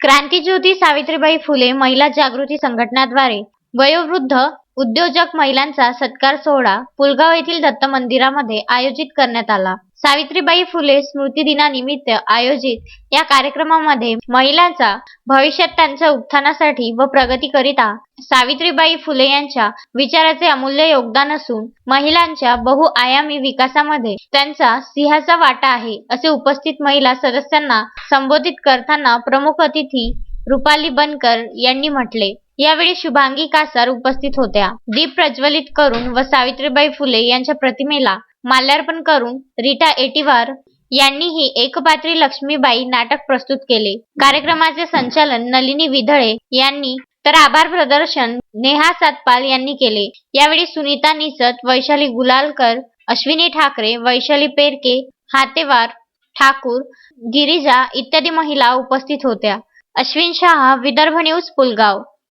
क्रांतीज्योती सावित्रीबाई फुले महिला जागृती संघटनाद्वारे वयोवृद्ध उद्योजक महिलांचा सत्कार सोहळा पुलगाव येथील दत्त मंदिरामध्ये आयोजित करण्यात आला. सावित्रीबाई फुले स्मृती दिनानिमित्त आयोजित या कार्यक्रमामध्ये महिलांचा भविष्यात त्यांच्या उत्थानासाठी व प्रगतीकरिता सावित्रीबाई फुले यांच्या विचाराचे अमूल्य योगदान असून महिलांच्या बहुआयामी विकासामध्ये त्यांचा सिंहाचा वाटा आहे असे उपस्थित महिला सदस्यांना संबोधित करताना प्रमुख अतिथी रुपाली बनकर यांनी म्हटले. यावेळी शुभांगी कासार उपस्थित होत्या. दीप प्रज्वलित करून व सावित्रीबाई फुले यांच्या प्रतिमेला माल्यार्पण करून रीटा एटीवार यांनीही एकपात्री लक्ष्मीबाई नाटक प्रस्तुत केले. कार्यक्रमाचे संचालन नलिनी विधळे यांनी तर आभार प्रदर्शन नेहा सातपाल यांनी केले. यावेळी सुनीता निसत वैशाली गुलालकर अश्विनी ठाकरे वैशाली पेरके हातेवार ठाकूर गिरिजा इत्यादी महिला उपस्थित होत्या. अश्विन शहा विदर्भ न्यूज पुलगाव.